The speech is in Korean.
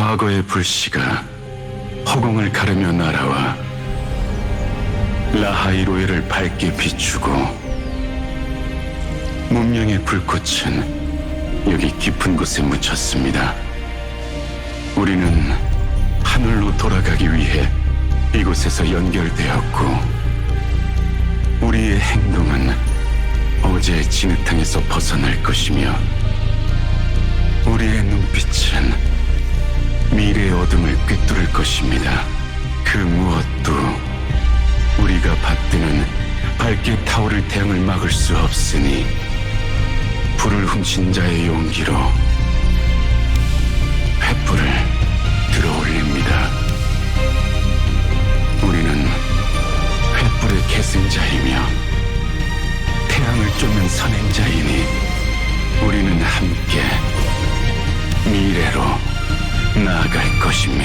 과거의 불씨가 허공을 가르며 날아와 라하이로에를 밝게 비추고 문명의 불꽃은 여기 깊은 곳에 묻혔습니다. 우리는 하늘로 돌아가기 위해 이곳에서 연결되었고 우리의 행동은 어제의 진흙탕에서 벗어날 것이며 어둠을 꿰뚫을 것입니다. 그 무엇도 우리가 받드는 밝게 타오를 태양을 막을 수 없으니 불을 훔친 자의 용기로 횃불을 들어 올립니다. 우리는 횃불의 계승자이며 태양을 쫓는 선행자이니 우리는 함께 미래로 나아갈 것입니다.